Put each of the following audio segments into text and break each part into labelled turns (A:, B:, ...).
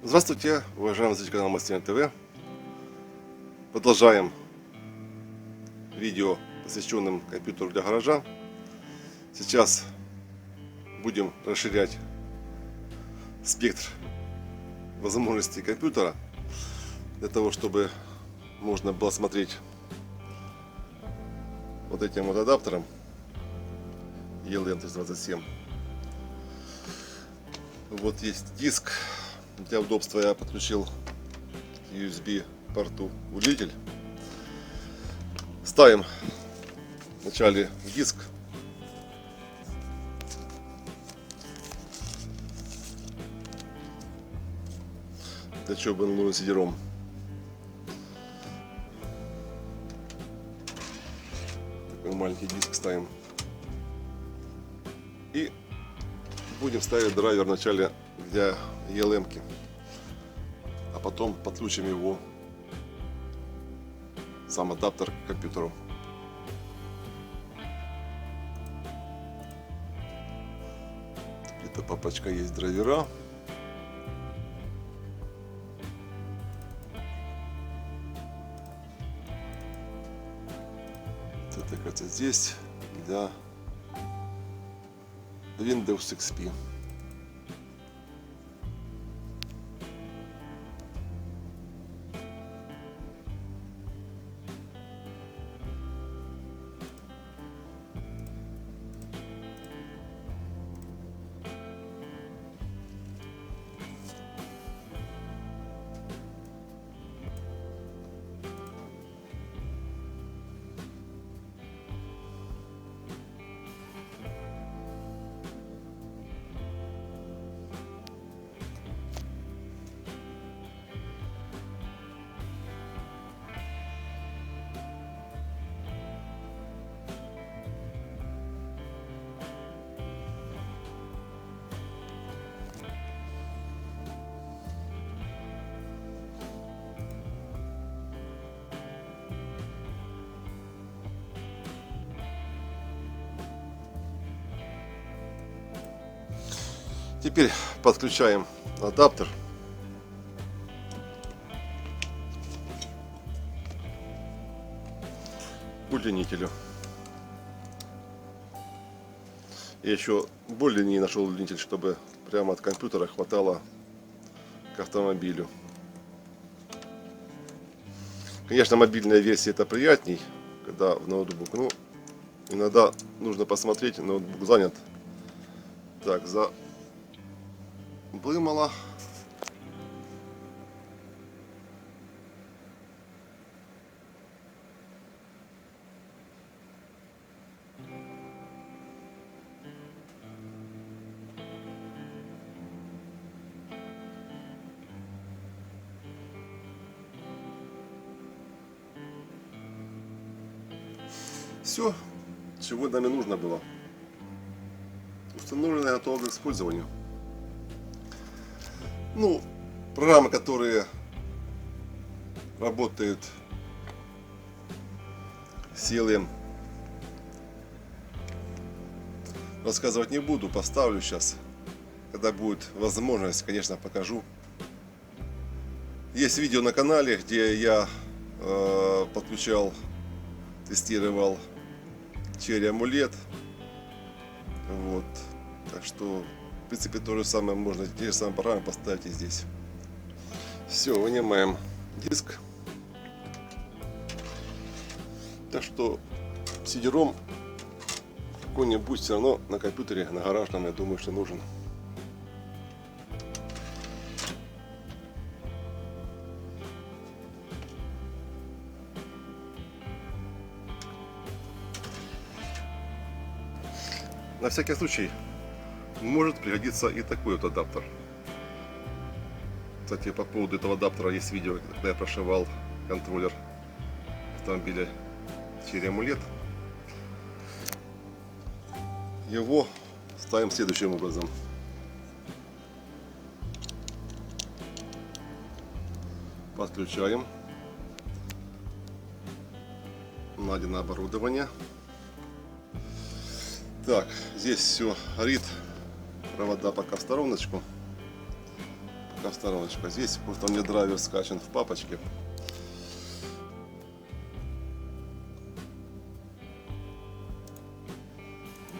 A: Здравствуйте, уважаемый зритель канала Мастер ТВ. Продолжаем видео, посвященным компьютеру для гаража. Сейчас будем расширять спектр возможностей компьютера для того, чтобы можно было смотреть вот этим вот адаптером ELN327. Вот есть диск. Для удобства я подключил USB порту усилитель. Ставим вначале диск. Для чего бы нужен сидером. Такой маленький диск ставим. И будем ставить драйвер вначале для ELM, -ки, а потом подключим его сам адаптер к компьютеру. Где-то папочка есть драйвера. Это, кажется, здесь для Windows XP. Теперь подключаем адаптер. к удлинителю. Я еще более не нашел удлинитель, чтобы прямо от компьютера хватало к автомобилю. Конечно, мобильная версия это приятней, когда в ноутбук. Ну, иногда нужно посмотреть, ноутбук занят. Так, за блимала. Все, чего нам и нужно было. Установлено и готово к использованию. Ну, программы, которые работают с CLM, рассказывать не буду, поставлю сейчас. Когда будет возможность, конечно, покажу. Есть видео на канале, где я э, подключал, тестировал черри амулет. Вот. Так что, в принципе, то же самое можно, те же самые программы поставить и здесь. Все, вынимаем диск. Так что, сидером какой-нибудь все равно на компьютере, на гаражном, я думаю, что нужен. На всякий случай может пригодиться и такой вот адаптер. Кстати, по поводу этого адаптера есть видео, когда я прошивал контроллер автомобиля Cherry Amulet. Его ставим следующим образом. Подключаем. Найдено оборудование. Так, здесь все горит. Провода пока в стороночку. Пока в стороночку. Здесь просто у меня драйвер скачан в папочке.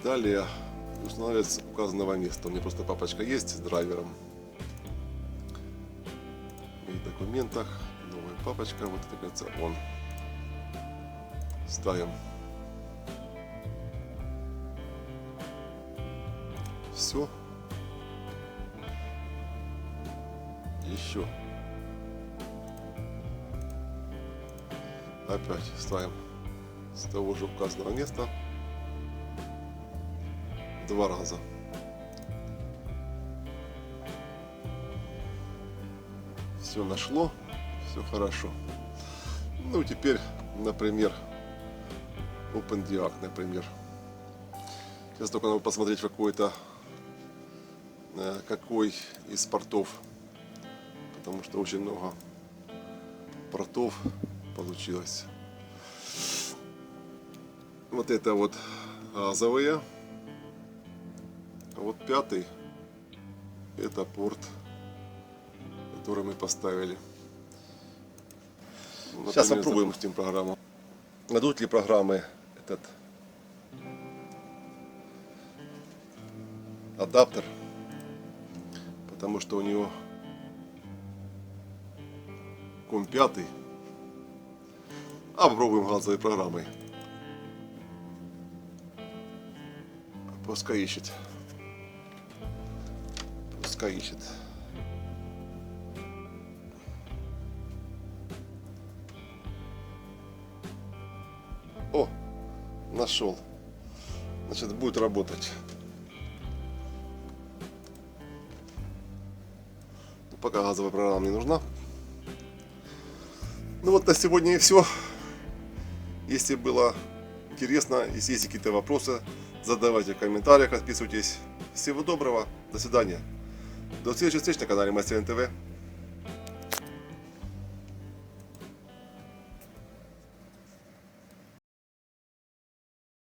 A: Далее устанавливается указанного места. У меня просто папочка есть с драйвером. В документах новая папочка. Вот это, кажется, он. Ставим. Все. Еще. Опять ставим с того же указанного места два раза. Все нашло, все хорошо. Ну, теперь, например, OpenDiag, например. Сейчас только надо посмотреть какой-то, какой из портов, потому что очень много портов получилось. Вот это вот газовые. А вот пятый это порт, который мы поставили. Сейчас попробуем с программу. Найдут ли программы этот адаптер, потому что у него ком пятый. А попробуем газовой программой. Пускай ищет. Пускай ищет. О, нашел. Значит, будет работать. Пока газовая программа не нужна. Ну вот на сегодня и все. Если было интересно, если есть какие-то вопросы, задавайте в комментариях, подписывайтесь. Всего доброго, до свидания. До следующих встреч на канале Мастер ТВ.